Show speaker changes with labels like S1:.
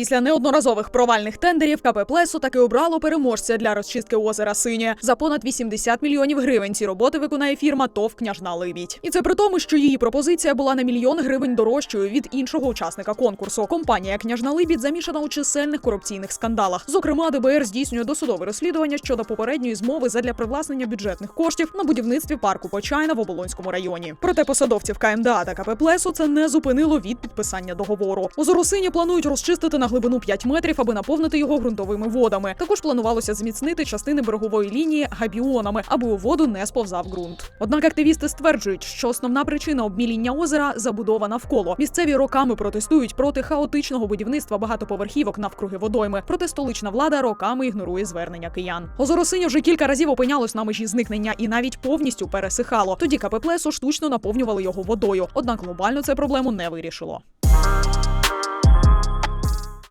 S1: Після неодноразових провальних тендерів КП Плесо таки обрало переможця для розчистки озера Синє. За понад 80 мільйонів гривень ці роботи виконає фірма ТОВ Княжна Либідь. І це при тому, що її пропозиція була на мільйон гривень дорожчою від іншого учасника конкурсу. Компанія Княжна Либідь замішана у чисельних корупційних скандалах. Зокрема, ДБР здійснює досудове розслідування щодо попередньої змови задля привласнення бюджетних коштів на будівництві парку Почайна в Оболонському районі. Проте посадовців КМДА та КП Плесо це не зупинило від підписання договору. Озеро Синє планують розчистити на глибину 5 метрів, аби наповнити його ґрунтовими водами. Також планувалося зміцнити частини берегової лінії габіонами, аби у воду не сповзав ґрунт. Однак активісти стверджують, що основна причина обміління озера забудова навколо. Місцеві роками протестують проти хаотичного будівництва багатоповерхівок навкруги водойми. Проте столична влада роками ігнорує звернення киян. Озеро Синє вже кілька разів опинялось на межі зникнення і навіть повністю пересихало. Тоді КП штучно наповнювали його водою. Однак глобально це проблему не вирішило.